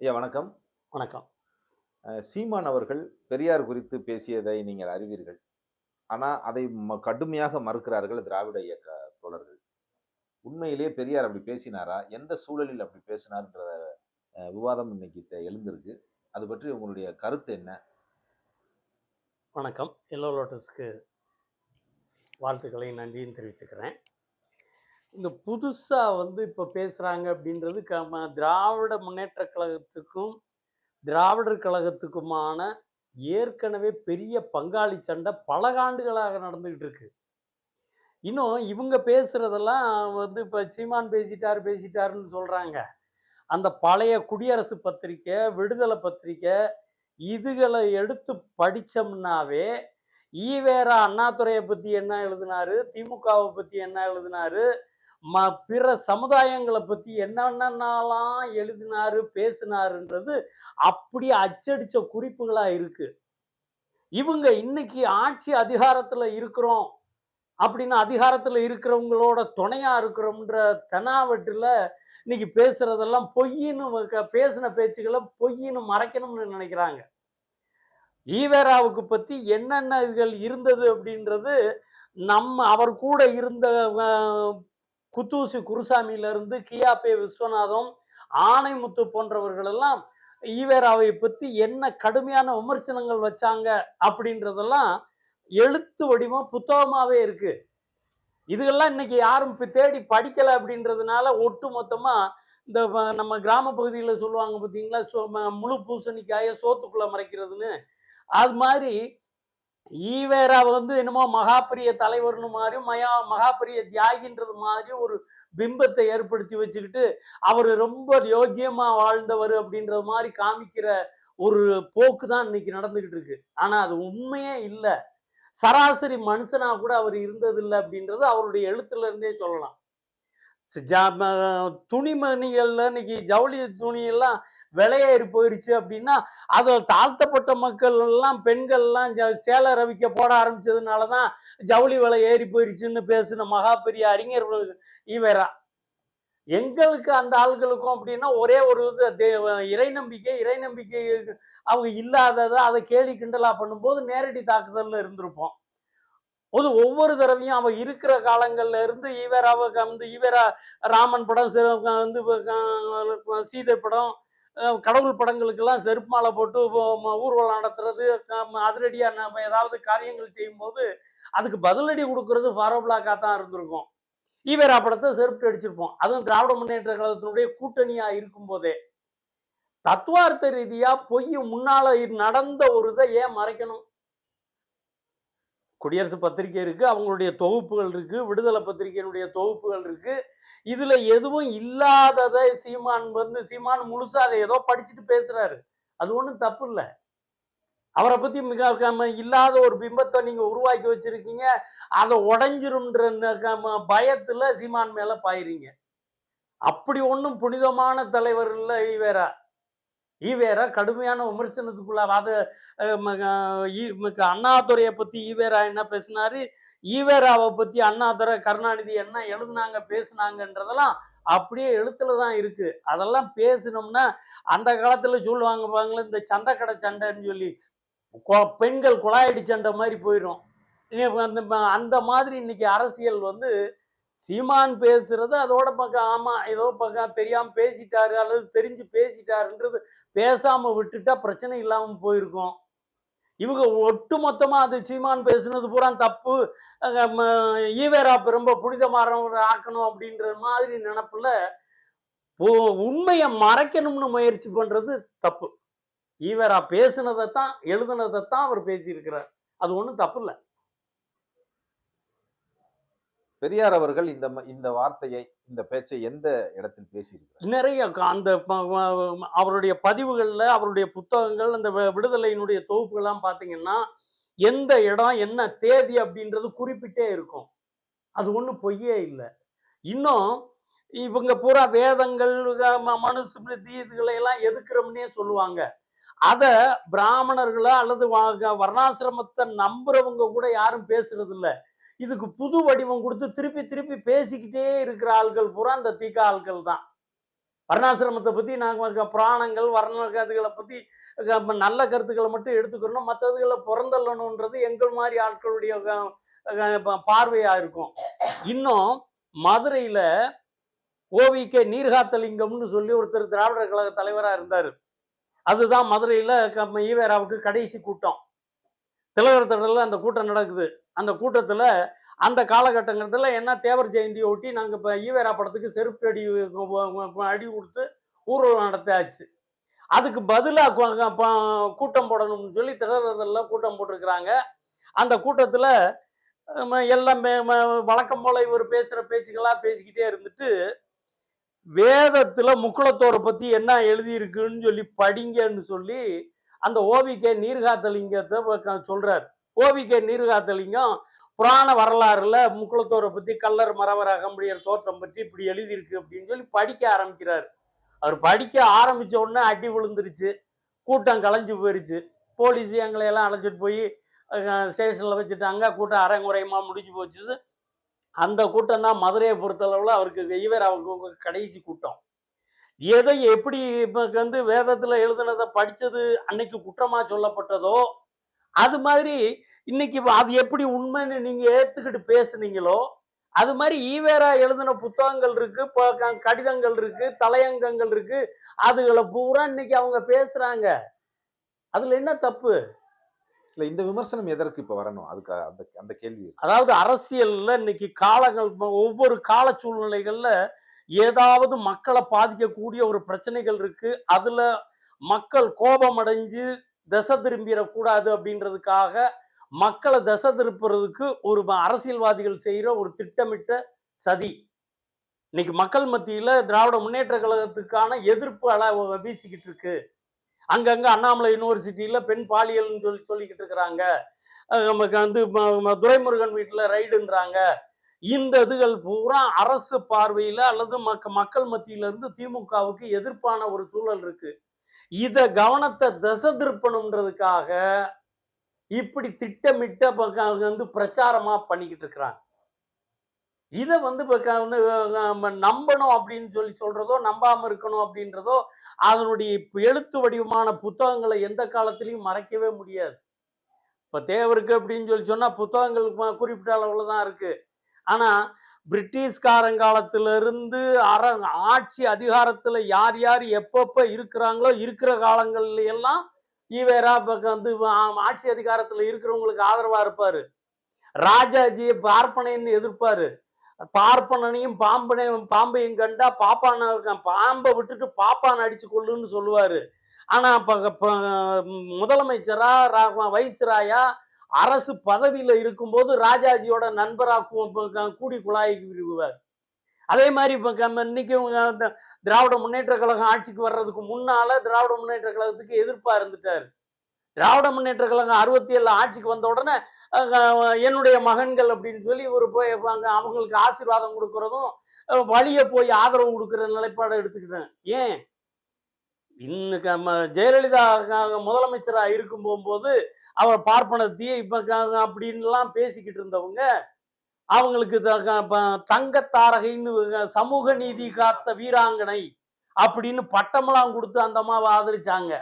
ஐயா வணக்கம். வணக்கம். சீமான் அவர்கள் பெரியார் குறித்து பேசியதை நீங்கள் அறிவீர்கள். ஆனால் அதை ம- கடுமையாக மறுக்கிறார்கள் திராவிட இயக்க தோழர்கள். உண்மையிலேயே பெரியார் அப்படி பேசினாரா? எந்த சூழலில் அப்படி பேசினார்ன்ற விவாதம் இன்னைக்கு எழுந்திருக்கு. அது பற்றி உங்களுடைய கருத்து என்ன? வணக்கம். எல்லோ லோட்டஸ்க்கு வாழ்த்துக்களை நன்றியும் தெரிவிச்சுக்கிறேன். இந்த புதுசாக வந்து இப்போ பேசுகிறாங்க அப்படின்றது க திராவிட முன்னேற்ற கழகத்துக்கும் திராவிடர் கழகத்துக்குமான ஏற்கனவே பெரிய பங்காளி சண்டை பல ஆண்டுகளாக நடந்துக்கிட்டு இருக்கு. இன்னும் இவங்க பேசுகிறதெல்லாம் வந்து இப்போ சீமான் பேசிட்டார் பேசிட்டாருன்னு சொல்கிறாங்க அந்த பழைய குடியரசு பத்திரிக்கை விடுதலை பத்திரிக்கை இதுகளை எடுத்து படித்தோம்னாவே ஈவேரா அண்ணாதுரையை பற்றி என்ன எழுதினாரு திமுகவை பற்றி என்ன எழுதினாரு ம பிற சமுதாயங்களை பற்றி என்னென்னலாம் எழுதினாரு பேசினாருன்றது அப்படியே அச்சடித்த குறிப்புகளாக இருக்குது இவங்க இன்னைக்கு ஆட்சி அதிகாரத்தில் இருக்கிறோம் அப்படின்னு அதிகாரத்தில் இருக்கிறவங்களோட துணையாக இருக்கிறோம்ன்ற தெனாவட்டுல இன்னைக்கு பேசுறதெல்லாம் பொய்ன்னு வ- பேசின பேச்சுகளை பொய்ன்னு மறைக்கணும்னு நினைக்கிறாங்க. ஈவேராவுக்கு பற்றி என்னென்ன இதுகள் இருந்தது அப்படின்றது நம்ம அவர் கூட இருந்த குத்தூசி குருசாமியில இருந்து கியாபே விஸ்வநாதம் ஆணைமுத்து போன்றவர்கள் எல்லாம் ஈவேராவை பற்றி என்ன கடுமையான விமர்சனங்கள் வச்சாங்க அப்படின்றதெல்லாம் எழுத்து வடிவம் புத்தகமாகவே இருக்கு. இதுகெல்லாம் இன்னைக்கு யாரும் இப்போ தேடி படிக்கலை அப்படின்றதுனால ஒட்டு மொத்தமாக இந்த நம்ம கிராம பகுதியில் சொல்லுவாங்க பார்த்தீங்களா சோ ம- முழு பூசணிக்காய சோத்துக்குள்ளே மறைக்கிறதுன்னு. அது மாதிரி ஈவேரா வந்து என்னமோ மகாபிரிய தலைவர்னு மாதிரி மயா மகாபிரிய தியாகின்றது மாதிரி ஒரு பிம்பத்தை ஏற்படுத்தி வச்சுக்கிட்டு அவர் ரொம்ப யோக்கியமா வாழ்ந்தவர் அப்படின்றது மாதிரி காமிக்கிற ஒரு போக்கு தான் இன்னைக்கு நடந்துகிட்டு இருக்கு. ஆனா அது உண்மையே இல்லை. சராசரி மனுஷனா கூட அவர் இருந்ததில்லை அப்படின்றது அவருடைய எழுத்துல இருந்தே சொல்லலாம். ஜா- துணிமணிகள்ல இன்னைக்கு ஜவுளி துணியெல்லாம் விலையேறி போயிருச்சு அப்படின்னா அதில் தாழ்த்தப்பட்ட மக்கள் எல்லாம் பெண்கள் எல்லாம் சேலை ரவிக்க போட ஆரம்பிச்சதுனால தான் ஜவுளி விலை ஏறி போயிருச்சுன்னு பேசின மகா பெரிய அறிஞர் ஈவேரா எங்களுக்கு அந்த ஆள்களுக்கும் அப்படின்னா ஒரே ஒரு இது இறை நம்பிக்கை இறை நம்பிக்கை அவங்க இல்லாததை அதை கேலி கிண்டலா பண்ணும்போது நேரடி தாக்குதல்ல இருந்திருப்போம். பொது ஒவ்வொரு தடவையும் அவன் இருக்கிற காலங்கள்ல இருந்து ஈவேராவை வந்து ஈவேரா ராமன் படம் வந்து சீதை படம் கடவுள் படங்களுக்கெல்லாம் செருப்பு மாலை போட்டு ஊர்வலம் நடத்துறது அதிரடியாக நம்ம ஏதாவது காரியங்கள் செய்யும்போது அதுக்கு பதிலடி கொடுக்கறது ஃபாரோபிளாக்கா தான் இருந்திருக்கும். ஈவேரா படத்தை செருப்பு அடிச்சிருப்போம். அதுவும் திராவிட முன்னேற்ற கழகத்தினுடைய கூட்டணியா இருக்கும் போதே தத்துவார்த்த ரீதியா பொய் முன்னால நடந்த ஒரு இதை ஏன் மறைக்கணும்? குடியரசு பத்திரிகை இருக்கு அவங்களுடைய தொகுப்புகள் இருக்கு விடுதலை பத்திரிகையினுடைய தொகுப்புகள் இருக்கு. இதுல எதுவும் இல்லாததை சீமான் வந்து சீமான் முழுசா அதை ஏதோ படிச்சுட்டு பேசுறாரு. அது ஒண்ணும் தப்பு இல்லை. அவரை பத்தி மிக இல்லாத ஒரு பிம்பத்தை நீங்க உருவாக்கி வச்சிருக்கீங்க. அதை உடைஞ்சிரும்ன்ற பயத்துல சீமான் மேல பாயிறீங்க. அப்படி ஒன்றும் புனிதமான தலைவர் இல்லை ஈவேரா. ஈவேரா கடுமையான விமர்சனத்துக்குள்ள அதை ஈ- அண்ணாதுரையை பத்தி ஈவேரா என்ன பேசினாரு? ஈவேராவை பத்தி அண்ணாதுரை கருணாநிதி என்ன எழுதுனாங்க பேசுனாங்கன்றதெல்லாம் அப்படியே எழுத்துல தான் இருக்கு. அதெல்லாம் பேசினோம்னா அந்த காலத்துல சொல்லுவாங்க பாங்களே இந்த சந்தைக்கடை சண்டைன்னு சொல்லி கொ- பெண்கள் குழாயடி சண்டை மாதிரி போயிடும். இனி அந்த மாதிரி இன்னைக்கு அரசியல் வந்து சீமான் பேசுறது அதோட பக்கம் ஆமா ஏதோ பக்கம் தெரியாம பேசிட்டாரு அல்லது தெரிஞ்சு பேசிட்டாருன்றது பேசாம விட்டுட்டா பிரச்சனை இல்லாம போயிருக்கும். இவங்க ஒட்டு மொத்தமாக அது சீமான் பேசுனது பூரா தப்பு. ஈவேரா இப்ப ரொம்ப புனிதமானவர் ஆக்கணும் அப்படின்ற மாதிரி நினப்புல உண்மையை மறைக்கணும்னு முயற்சி பண்ணுறது தப்பு. ஈவேரா பேசுனதைத்தான் எழுதுனதைத்தான் அவர் பேசியிருக்கிறார். அது ஒன்றும் தப்பு இல்லை. பெரியார் அவர்கள் இந்த ம- இந்த வார்த்தையை இந்த பேச்சை எந்த இடத்தில் பேசியிருக்கிறார்? நிறைய அந்த அவருடைய பதிவுகளில் அவருடைய புத்தகங்கள் அந்த விடுதலையினுடைய தொகுப்புகள்லாம் பார்த்தீங்கன்னா எந்த இடம் என்ன தேதி அப்படின்றது குறிப்பிட்டே இருக்கும். அது ஒன்றும் பொய்யே இல்லை. இன்னும் இவங்க பூரா வேதங்கள் க- மனுஸ்மிருதி இதுகளை எல்லாம் எதுக்குறோம்னே சொல்லுவாங்க. அதை பிராமணர்களோ அல்லது வ- வர்ணாசிரமத்தை நம்புறவங்க கூட யாரும் பேசுறது இல்லை இதுக்கு புது வடிவம் கொடுத்து திருப்பி திருப்பி பேசிக்கிட்டே இருக்கிற ஆள்கள் பூரா அந்த தீக்கா ஆள்கள் தான். வர்ணாசிரமத்தை பற்றி நாங்கள் புராணங்கள் வர்ண கதைகளை பற்றி நல்ல கருத்துக்களை மட்டும் எடுத்துக்கணும் மற்றதுகளை புறந்தள்ளணுன்றது எங்கள் மாதிரி ஆட்களுடைய ப- பார்வையா இருக்கும். இன்னும் மதுரையில ஓவிகே நீர்காத்தலிங்கம்னு சொல்லி ஒருத்தர் திராவிடர் கழக தலைவரா இருந்தார். அதுதான் மதுரையில க- ஈவேராவுக்கு கடைசி கூட்டம். திலகர் திடல்ல அந்த கூட்டம் நடக்குது. அந்த கூட்டத்தில் அந்த காலகட்டங்கிறதுல என்ன தேவர் ஜெயந்தியை ஒட்டி நாங்கள் இப்போ ஈவேரா படத்துக்கு செருப்பு அடி அடி கொடுத்து ஊர்வலம் நடத்தாச்சு அதுக்கு பதிலாக கூட்டம் போடணும்னு சொல்லி திலகர்ல கூட்டம் போட்டிருக்கிறாங்க. அந்த கூட்டத்தில் ம, எல்லாம் வழக்கம் போல இவர் பேசுகிற பேச்சுகளா பேசிக்கிட்டே இருந்துட்டு வேதத்தில் முக்குளத்தோரை பற்றி என்ன எழுதியிருக்குன்னு சொல்லி படிங்கன்னு சொல்லி அந்த ஓவிகே நீர்காத்தலிங்கத்தை சொல்கிறார் ஓவிகே நீர்காத்தலிங்கம் புராண வரலாறுல முக்குளத்தோரை பத்தி கல்லர் மரவர் அகம்பியர் தோற்றம் பற்றி இப்படி எழுதியிருக்கு அப்படின்னு சொல்லி படிக்க ஆரம்பிக்கிறார். அவர் படிக்க ஆரம்பிச்ச உடனே அடி விழுந்துருச்சு கூட்டம் கலைஞ்சு போயிருச்சு. போலீஸ் எங்களை எல்லாம் அழைச்சிட்டு போய் ஸ்டேஷனில் வச்சுட்டாங்க. கூட்டம் அரைங்குறையமா முடிஞ்சு போச்சு அந்த கூட்டம் தான் மதுரையை பொறுத்தளவில் அவருக்கு இவர் அவங்க கடைசி கூட்டம். எதை எப்படி இப்போ வந்து வேதத்தில் எழுதுனதை படித்தது அன்னைக்கு குற்றமாக சொல்லப்பட்டதோ அது மாதிரி இன்னைக்கு அது எப்படி உண்மைன்னு நீங்கள் ஏற்றுக்கிட்டு பேசுனீங்களோ அது மாதிரி ஈவேரா எழுதின புத்தகங்கள் இருக்கு கடிதங்கள் இருக்கு தலையங்கங்கள் இருக்கு அதுகளை பூரா இன்னைக்கு அவங்க பேசுறாங்க. அதுல என்ன தப்பு? இல்ல இந்த விமர்சனம் எதற்கு இப்ப வரணும்? அதுக்கு அந்த அந்த கேள்வி. அதாவது அரசியல்ல இன்னைக்கு காலங்கள் ஒவ்வொரு கால சூழ்நிலைகள்ல ஏதாவது மக்களை பாதிக்கக்கூடிய ஒரு பிரச்சனைகள் இருக்கு. அதுல மக்கள் கோபம் அடைஞ்சு திசை திரும்பிடக்கூடாது அப்படின்றதுக்காக மக்களை திசை திருப்புறதுக்கு ஒரு அரசியல்வாதிகள் செய்கிற ஒரு திட்டமிட்ட சதி. இன்னைக்கு மக்கள் மத்தியில் திராவிட முன்னேற்ற கழகத்துக்கான எதிர்ப்பு அள வீசிக்கிட்டு இருக்கு. அங்கங்கே அண்ணாமலை யூனிவர்சிட்டியில் பெண் பாலியல்னு சொல்லி சொல்லிக்கிட்டு இருக்கிறாங்க. நமக்கு வந்து துரைமுருகன் வீட்டில் ரைடுன்றாங்க. இந்த இதுகள் பூரா அரசு பார்வையில் அல்லது மக்க மக்கள் மத்தியிலிருந்து திமுகவுக்கு எதிர்ப்பான ஒரு சூழல் இருக்குது இத கவனத்தை திசை திருப்பணுன்றதுக்காக இப்படி திட்டமிட்ட பக்கம் வந்து பிரச்சாரமா பண்ணிக்கிட்டு இருக்கிறாங்க. இதை வந்து வந்து நம்ம நம்பணும் அப்படின்னு சொல்லி சொல்றதோ நம்பாம இருக்கணும் அப்படின்றதோ அதனுடைய எழுத்து வடிவமான புத்தகங்களை எந்த காலத்திலையும் மறைக்கவே முடியாது. இப்ப தேவருக்கு அப்படின்னு சொல்லி சொன்னா புத்தகங்கள் குறிப்பிட்ட அளவுல தான் இருக்கு. ஆனா பிரிட்டிஷ்காரங்காலத்துல இருந்து அர ஆட்சி அதிகாரத்துல யார் யார் எப்பப்போ இருக்கிறாங்களோ இருக்கிற காலங்கள்ல எல்லாம் ஈவேரா வந்து ஆட்சி அதிகாரத்துல இருக்கிறவங்களுக்கு ஆதரவா இருப்பாரு. ராஜாஜியை பார்ப்பனைன்னு எதிர்ப்பாரு. பார்ப்பனையும் பாம்பனையும் பாம்பையும் கண்டா பாப்பான பாம்பை விட்டுட்டு பாப்பான் அடிச்சு கொள்ளுன்னு சொல்லுவாரு. ஆனா இப்போ முதலமைச்சரா வைஸ்ராயா அரசு பதவியில இருக்கும்போது ராஜாஜியோட நண்பரா கூடி குழாய்க்கு விரும்புவார் அதே மாதிரி இப்போ இன்னைக்கு திராவிட முன்னேற்ற கழகம் ஆட்சிக்கு வர்றதுக்கு முன்னால திராவிட முன்னேற்ற கழகத்துக்கு எதிர்ப்பா இருந்துட்டாரு. திராவிட முன்னேற்ற கழகம் அறுபத்தி ஏழு ஆட்சிக்கு வந்த உடனே என்னுடைய மகன்கள் அப்படின்னு சொல்லி ஒரு போய் அவங்களுக்கு ஆசீர்வாதம் கொடுக்கறதும் அஹ், வழிய போய் ஆதரவு கொடுக்குற நிலைப்பாடை எடுத்துக்கிட்டேன். ஏன்? இன்னைக்கு ஜெயலலிதா முதலமைச்சராக இருக்கும் போகும்போது அவர் பார்ப்பனத்தையே இப்போ அப்படின்லாம் பேசிக்கிட்டு இருந்தவங்க அவங்களுக்கு தங்க தாரகைன்னு தங்கத்தாரகைன்னு சமூக நீதி காத்த வீராங்கனை அப்படின்னு பட்டமெல்லாம் கொடுத்து அந்த அம்மாவை ஆதரிச்சாங்க.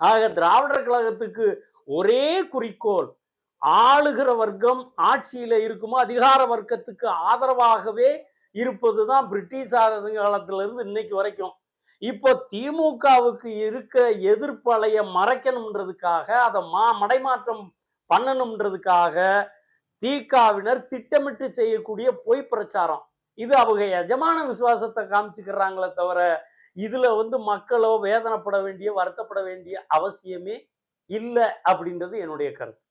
ஆக திராவிடர் கழகத்துக்கு ஒரே குறிக்கோள் ஆளுகிற வர்க்கம் ஆட்சியில இருக்குமோ அதிகார வர்க்கத்துக்கு ஆதரவாகவே இருப்பது தான் பிரிட்டிஷ் காலத்திலிருந்து இன்னைக்கு வரைக்கும். இப்போ திமுகவுக்கு இருக்கிற எதிர்ப்பலைய மறைக்கணுன்றதுக்காக அதை மா மடைமாற்றம் பண்ணணுன்றதுக்காக தீகாவினர் திட்டமிட்டு செய்யக்கூடிய பொய் பிரச்சாரம். இது அவங்க எஜமான விசுவாசத்தை காமிச்சுக்கிறாங்களே தவிர இதுல வந்து மக்களோ வேதனைப்பட வேண்டிய வருத்தப்பட வேண்டிய அவசியமே இல்லை அப்படின்றது என்னுடைய கருத்து.